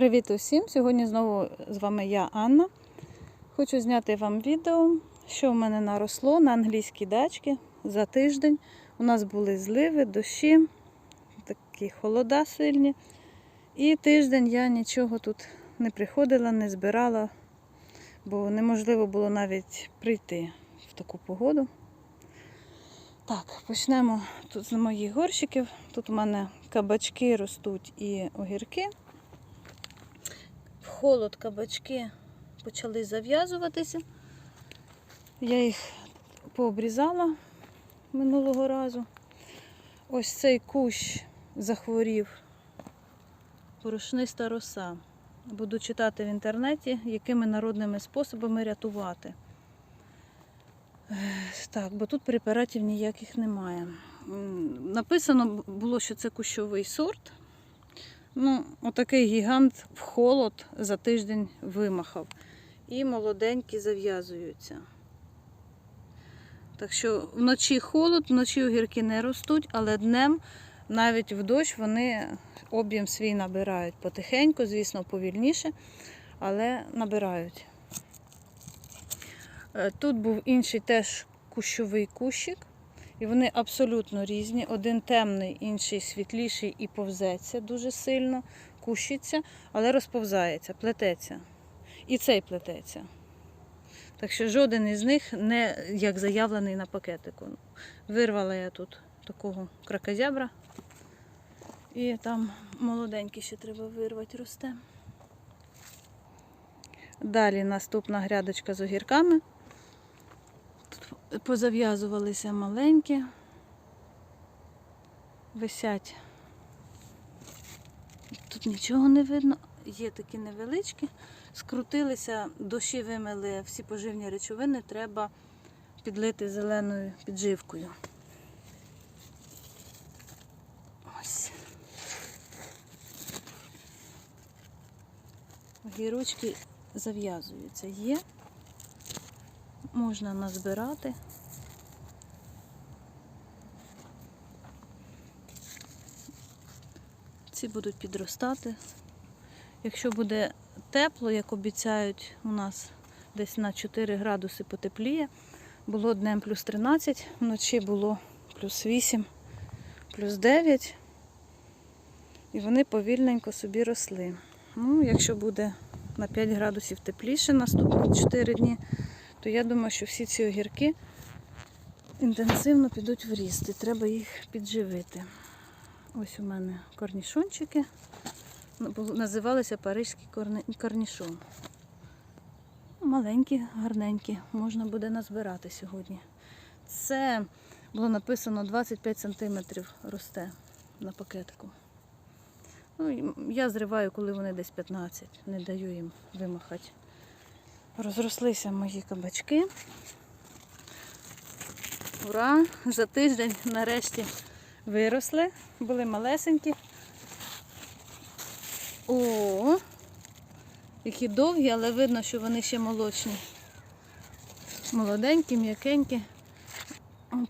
Привіт усім! Сьогодні знову з вами я, Анна. Хочу зняти вам відео, що в мене наросло на англійській дачці за тиждень. У нас були зливи, дощі, такі холода сильні. І тиждень я нічого тут не приходила, не збирала, бо неможливо було навіть прийти в таку погоду. Так, почнемо тут з моїх горщиків. Тут у мене кабачки ростуть і огірки. Холод кабачки почали зав'язуватися. Я їх пообрізала минулого разу. Ось цей кущ захворів. Порошниста роса. Буду читати в інтернеті, якими народними способами рятувати. Так, бо тут препаратів ніяких немає. Написано було, що це кущовий сорт. Ну, отакий гігант в холод за тиждень вимахав. І молоденькі зав'язуються. Так що вночі холод, вночі огірки не ростуть, але днем навіть в дощ вони об'єм свій набирають потихеньку, звісно, повільніше, але набирають. Е, Тут був інший теж кущовий кущик. І вони абсолютно різні. Один темний, інший світліший і повзеться дуже сильно, кущиться, але розповзається, плететься. І цей плететься. Так що жоден із них не як заявлений на пакетику. Вирвала я тут такого кракозябра. І там молоденький ще треба вирвати, росте. Далі наступна грядочка з огірками. Позав'язувалися маленькі, висять. Тут нічого не видно, є такі невеличкі. Скрутилися, дощі вимили всі поживні речовини, треба підлити зеленою підживкою. Ось. Огірочки зав'язуються. Є можна назбирати. Ці будуть підростати. Якщо буде тепло, як обіцяють, у нас десь на 4 градуси потепліє. Було днем плюс 13, вночі було плюс 8, плюс 9. І вони повільненько собі росли. Ну, якщо буде на 5 градусів тепліше наступні 4 дні, то я думаю, що всі ці огірки інтенсивно підуть в ріст і треба їх підживити. Ось у мене корнішончики. Ну, Називалися парижський корнішон. Маленькі, гарненькі, можна буде назбирати сьогодні. Це було написано 25 см росте на пакетику. Ну, я зриваю, коли вони десь 15, не даю їм вимахати. Розрослися мої кабачки. Ура! За тиждень нарешті виросли, були малесенькі. О, які довгі, але видно, що вони ще молочні. Молоденькі, м'якенькі.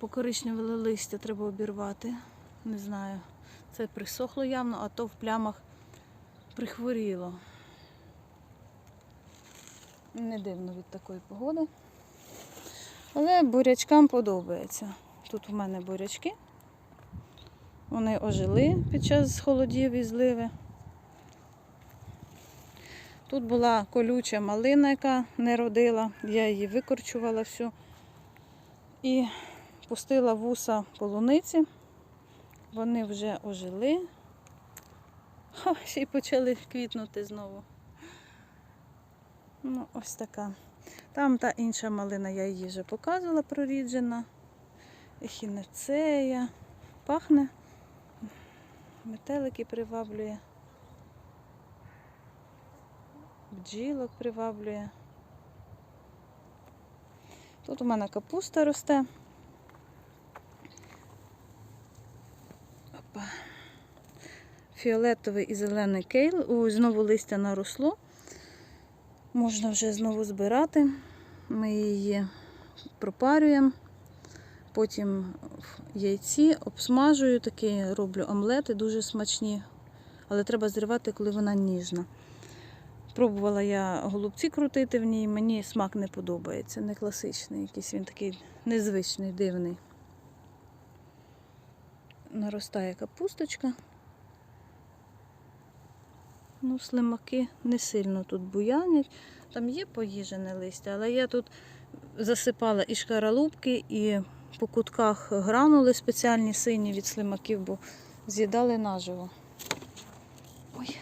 Покоричневе листя треба обірвати. Не знаю. Це присохло явно, а то в плямах прихворіло. Не дивно від такої погоди. Але бурячкам подобається. Тут у мене бурячки. Вони ожили під час холодів і зливи. Тут була колюча малина, яка не родила. Я її викорчувала всю і пустила вуса полуниці. Вони вже ожили. О, ще й почали квітнути знову. Ну, ось така. Там та інша малина, я її вже показувала, проріджена. Ехінецея. Пахне. Метелики приваблює. Бджілок приваблює. Тут у мене капуста росте. Опа. Фіолетовий і зелений кейл. Ось знову листя наросло. Можна вже знову збирати. Ми її пропарюємо. Потім яйці обсмажую, такі роблю омлети дуже смачні. Але треба зривати, коли вона ніжна. Пробувала я голубці крутити в ній, мені смак не подобається, не класичний, якийсь він такий незвичний, дивний. Наростає капусточка. Ну, слимаки не сильно тут буянять. Там є поїжене листя, але я тут засипала і шкаралупки, і по кутках гранули спеціальні сині від слимаків, бо з'їдали наживо. Ой.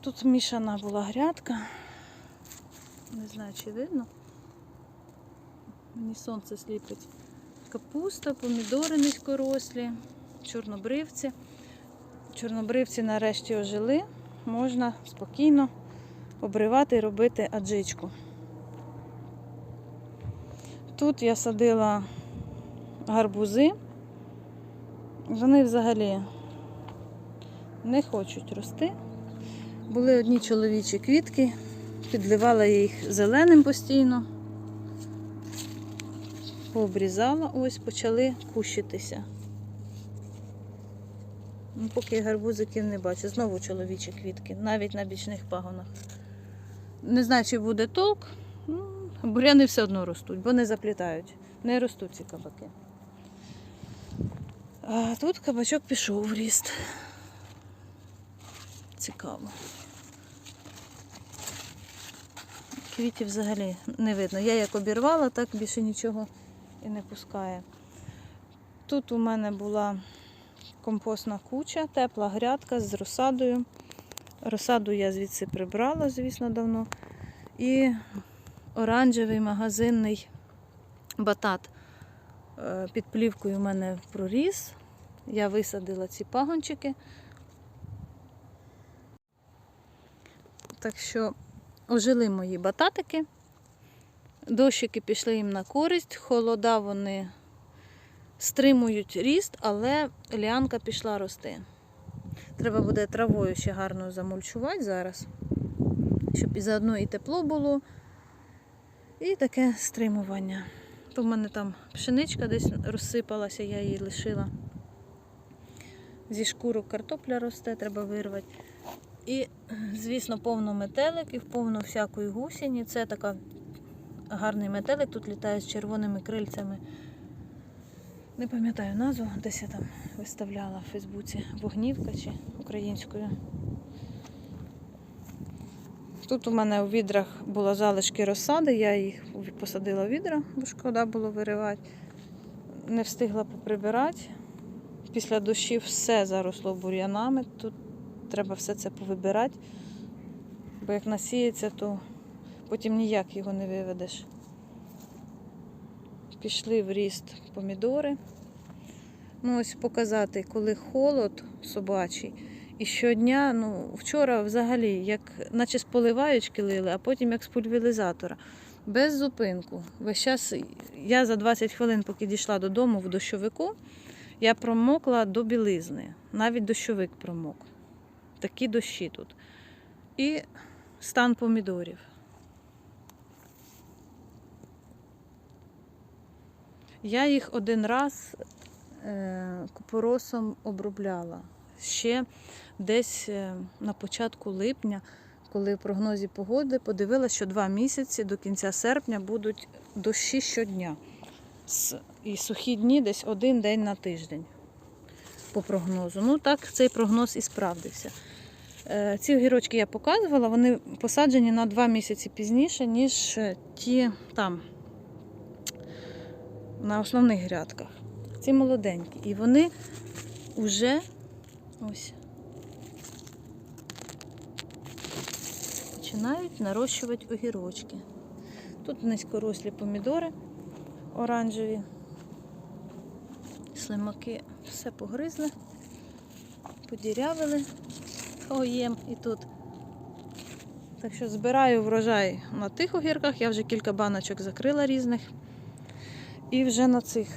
Тут мішана була грядка. Не знаю, чи видно. Мені сонце сліпить. Капуста, помідори низькорослі, чорнобривці. Чорнобривці нарешті ожили. Можна спокійно обривати і робити аджичку. Тут я садила гарбузи. Вони взагалі не хочуть рости. Були одні чоловічі квітки, підливала я їх зеленим постійно. Пообрізала, ось почали кущитися. Ну, поки гарбузиків не бачу. Знову чоловічі квітки, навіть на бічних пагонах. Не знаю, чи буде толк. Буряни все одно ростуть, бо не заплітають. Не ростуть ці кабаки. А тут кабачок пішов в ріст. Цікаво. Квітів взагалі не видно. Я як обірвала, так більше нічого і не пускає. Тут у мене була компостна куча, тепла грядка з розсадою. Розсаду я звідси прибрала, звісно, давно. І оранжевий магазинний батат е, під плівкою у мене проріс. Я висадила ці пагончики. Так що ожили мої бататики. Дощики пішли їм на користь, холода вони стримують ріст, але ліанка пішла рости. Треба буде травою ще гарно замульчувати зараз, щоб і заодно і тепло було, і таке стримування. В мене там пшеничка десь розсипалася, я її лишила. Зі шкурок картопля росте, треба вирвати. І, звісно, повно метеликів, повно всякої гусені. Це така гарний метелик, тут літає з червоними крильцями. Не пам'ятаю назву, десь я там виставляла в Фейсбуці Вогнівка чи українською. Тут у мене у відрах були залишки розсади, я їх посадила в відра, бо шкода було виривати. Не встигла поприбирати. Після дощів все заросло бур'янами. Тут треба все це повибирати, бо як насіється, то потім ніяк його не виведеш. Пішли в ріст помідори. Ну, ось показати, коли холод собачий. І щодня, ну, вчора взагалі, як наче з поливаючки лили, а потім як з пульверизатора. Без зупинку. Весь час я за 20 хвилин, поки дійшла додому в дощовику, я промокла до білизни. Навіть дощовик промок. Такі дощі тут. І стан помідорів. Я їх один раз е, купоросом обробляла. Ще десь е, на початку липня, коли в прогнозі погоди подивилася, що два місяці до кінця серпня будуть дощі щодня. І сухі дні десь один день на тиждень по прогнозу. Ну так, цей прогноз і справдився. Е, Ці огірочки я показувала, вони посаджені на два місяці пізніше, ніж е, ті там на основних грядках. Ці молоденькі. І вони вже ось починають нарощувати огірочки. Тут низькорослі помідори оранжеві. Слимаки все погризли, подірявили оєм і тут. Так що збираю врожай на тих огірках. Я вже кілька баночок закрила різних. І вже на цих.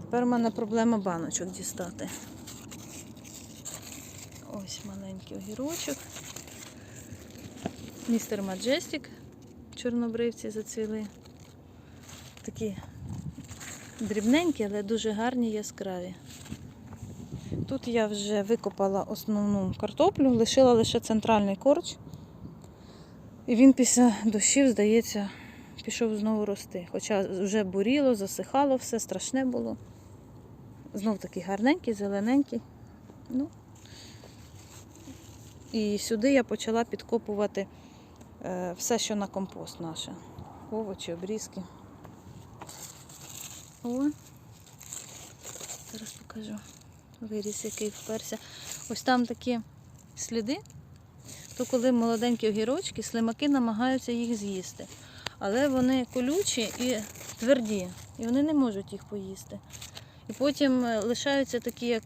Тепер у мене проблема баночок дістати. Ось маленький огірочок. Містер Маджестік. Чорнобривці зацвіли. Такі дрібненькі, але дуже гарні яскраві. Тут я вже викопала основну картоплю, лишила лише центральний корч. І він після дощів, здається, пішов знову рости. Хоча вже буріло, засихало, все страшне було. Знов такий гарненький, зелененький. Ну. І сюди я почала підкопувати е, все, що на компост наше. Овочі, обрізки. О, зараз покажу. Виріс, який вперся. Ось там такі сліди, то коли молоденькі огірочки, слимаки намагаються їх з'їсти. Але вони колючі і тверді, і вони не можуть їх поїсти. І потім е, лишаються такі, як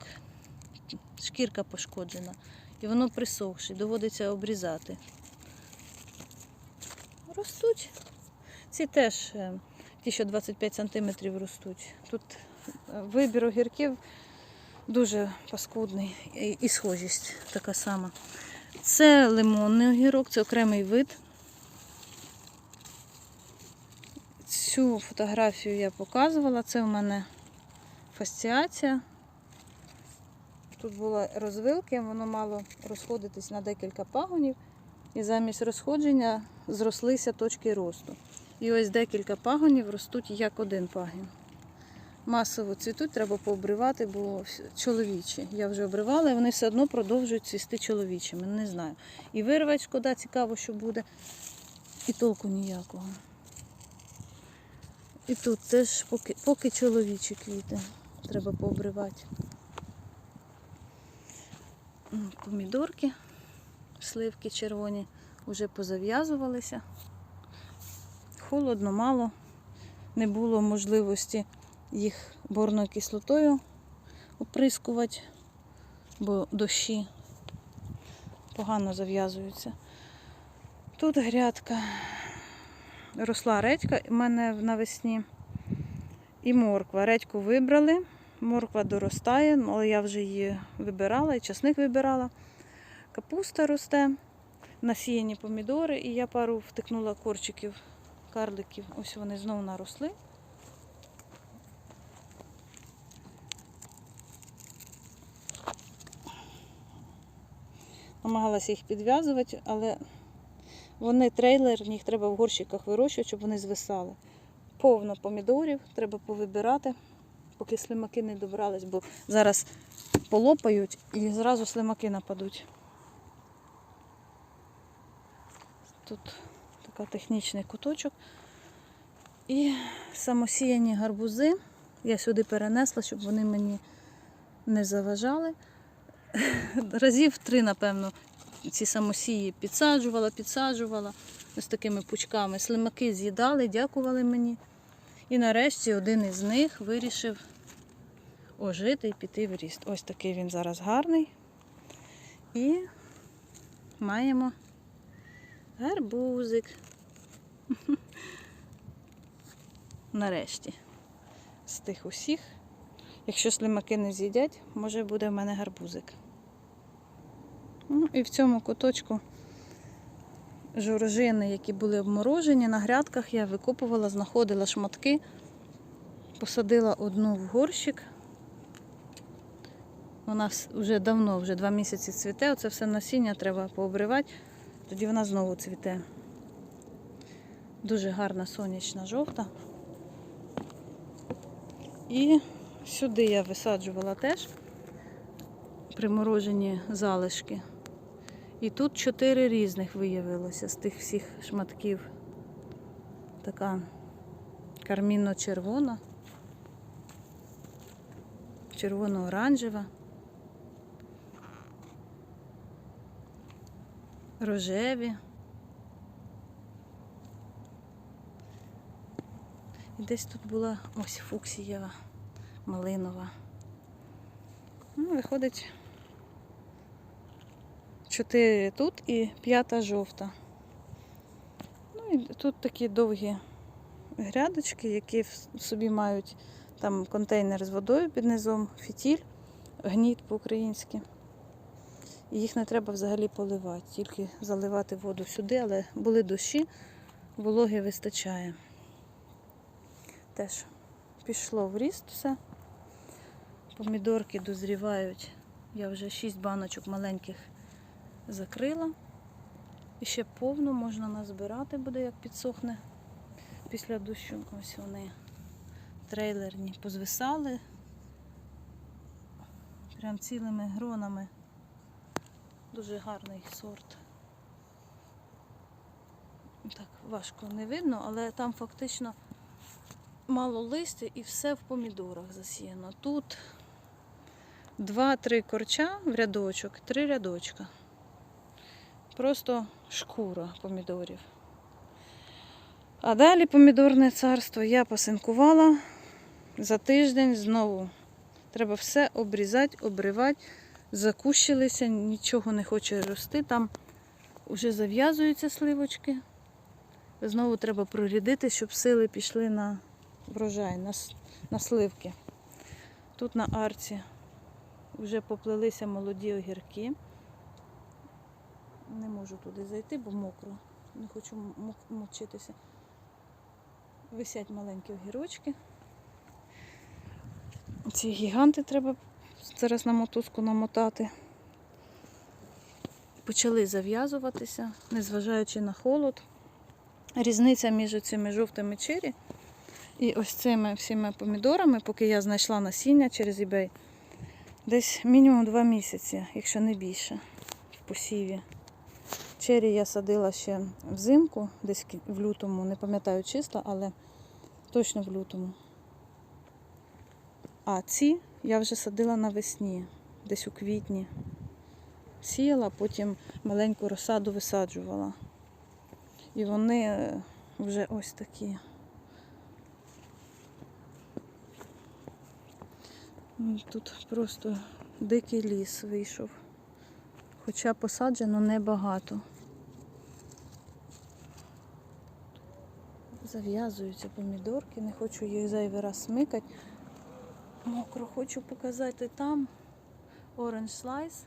шкірка пошкоджена. І воно присохше, доводиться обрізати. Ростуть. Ці теж е, ті, що 25 см ростуть. Тут е, вибір огірків дуже паскудний і- схожість така сама. Це лимонний огірок, це окремий вид. Цю фотографію я показувала. Це в мене фасціація. Тут були розвилки, воно мало розходитись на декілька пагонів. І замість розходження зрослися точки росту. І ось декілька пагонів ростуть як один пагін. Масово цвітуть, треба пообривати, бо чоловічі. Я вже обривала, і вони все одно продовжують цвісти чоловічими. Не знаю. І вирвати шкода, цікаво, що буде. І толку ніякого. І тут теж поки, поки чоловічі квіти. Треба пообривати. Помідорки, сливки червоні вже позав'язувалися. Холодно, мало. Не було можливості їх борною кислотою оприскувати, бо дощі погано зав'язуються. Тут грядка. Росла редька у мене навесні. І морква. Редьку вибрали. Морква доростає, але я вже її вибирала, і часник вибирала. Капуста росте, насіяні помідори, і я пару втикнула корчиків, карликів. Ось вони знову наросли. Намагалася їх підв'язувати, але вони трейлерні, їх треба в горщиках вирощувати, щоб вони звисали. Повно помідорів, треба повибирати, поки слимаки не добрались, бо зараз полопають і зразу слимаки нападуть. Тут така технічний куточок. І самосіяні гарбузи. Я сюди перенесла, щоб вони мені не заважали. Разів три, напевно, ці самосії підсаджувала, підсаджувала ось такими пучками. Слимаки з'їдали, дякували мені. І нарешті один із них вирішив ожити і піти в ріст. Ось такий він зараз гарний. І маємо гарбузик. Нарешті. З тих усіх. Якщо слимаки не з'їдять, може буде в мене гарбузик. Ну і в цьому куточку жоржини, які були обморожені, на грядках я викопувала, знаходила шматки, посадила одну в горщик. Вона вже давно, вже два місяці цвіте, оце все насіння треба пообривати, тоді вона знову цвіте. Дуже гарна сонячна жовта. І сюди я висаджувала теж приморожені залишки. І тут чотири різних виявилося з тих всіх шматків. Така кармінно-червона, червоно-оранжева, рожеві. І десь тут була ось фуксієва, малинова. Ну, виходить чотири тут і п'ята жовта. Ну і тут такі довгі грядочки, які в собі мають там контейнер з водою під низом, фітіль, гніт по-українськи. І їх не треба взагалі поливати, тільки заливати воду сюди, але були дощі, вологи вистачає. Теж пішло в ріст все. Помідорки дозрівають Я вже 6 баночок маленьких закрила. І ще повну можна назбирати буде, як підсохне після дощу. Ось вони трейлерні позвисали. Прям цілими гронами. Дуже гарний сорт. Так, важко не видно, але там фактично мало листя і все в помідорах засіяно. Тут два-три корча в рядочок, три рядочка. Просто шкура помідорів. А далі помідорне царство я посинкувала за тиждень знову. Треба все обрізати, обривати. Закущилися, нічого не хоче рости. Там вже зав'язуються сливочки. Знову треба прорядити, щоб сили пішли на врожай, на, на сливки. Тут на арці вже поплелися молоді огірки. Не можу туди зайти, бо мокро. Не хочу мочитися. Висять маленькі огірочки. Ці гіганти треба зараз на мотузку намотати. Почали зав'язуватися, незважаючи на холод. Різниця між цими жовтими чері і ось цими всіма помідорами, поки я знайшла насіння через eBay, десь мінімум 2 місяці, якщо не більше, в посіві. Чері я садила ще взимку, десь в лютому, не пам'ятаю числа, але точно в лютому. А ці я вже садила навесні, десь у квітні. Сіяла, потім маленьку розсаду висаджувала. І вони е, вже ось такі. Тут просто дикий ліс вийшов. Хоча посаджено небагато. Зав'язуються помідорки, не хочу їх зайвий раз смикати. Мокро хочу показати там Orange Slice.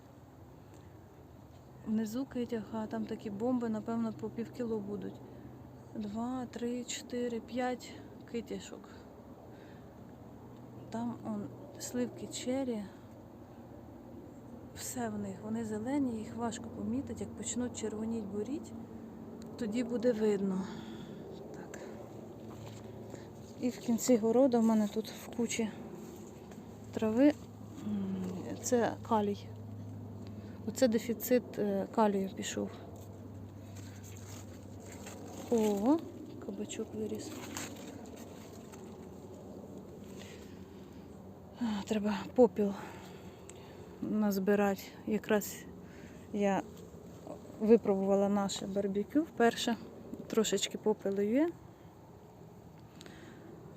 Внизу китях, а там такі бомби, напевно, по пів кіло будуть. Два, три, чотири, п'ять китяшок. Там он, сливки чері. Все в них, вони зелені, їх важко помітити. Як почнуть червоніть буріть, тоді буде видно. Так. І в кінці городу в мене тут в кучі трави. Це калій. Оце дефіцит е, калію пішов. О, кабачок виріс. Треба попіл назбирати. Якраз я випробувала наше барбекю вперше. Трошечки попелу є.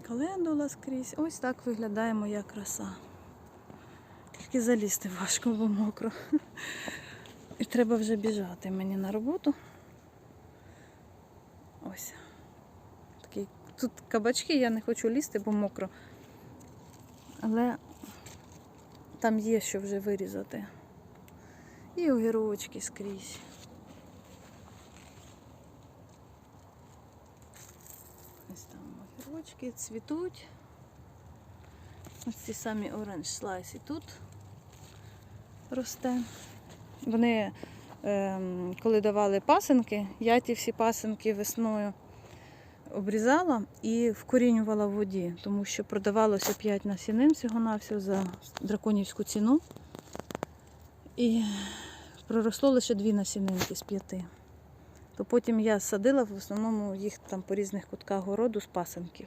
Календула скрізь. Ось так виглядає моя краса. Тільки залізти важко, бо мокро. І треба вже біжати мені на роботу. Ось. Такий. Тут кабачки, я не хочу лізти, бо мокро. Але там є що вже вирізати. І огірочки скрізь. Ось там огірочки цвітуть. Ось ці самі оранж слайс і тут росте. Вони, ем, коли давали пасинки, я ті всі пасинки весною обрізала і вкорінювала в воді, тому що продавалося 5 насінин всього-навсього за драконівську ціну. І проросло лише дві насінинки з п'яти. То потім я садила в основному їх там по різних кутках городу з пасинків.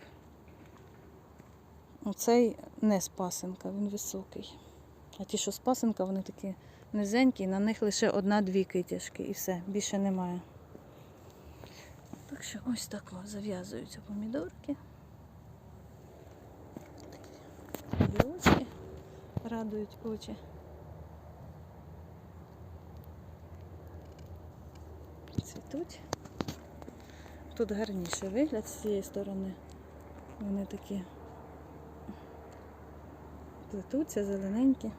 Оцей не з пасинка, він високий. А ті, що з пасинка, вони такі низенькі, на них лише одна-дві китяшки і все, більше немає. Так що ось так зав'язуються помідорки. Такі огірочки радують очі. Цвітуть. Тут гарніше вигляд з цієї сторони. Вони такі плетуться, зелененькі.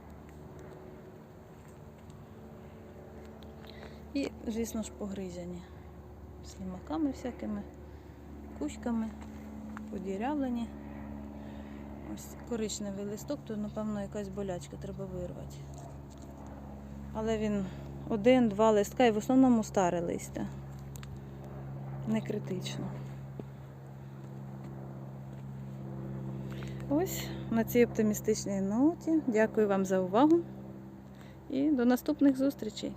І, звісно ж, погризані слімаками всякими, кучками, подірявлені. Ось коричневий листок, то, напевно, якась болячка треба вирвати. Але він один-два листка і в основному старе листя. Не критично. Ось на цій оптимістичній ноті. Дякую вам за увагу і до наступних зустрічей.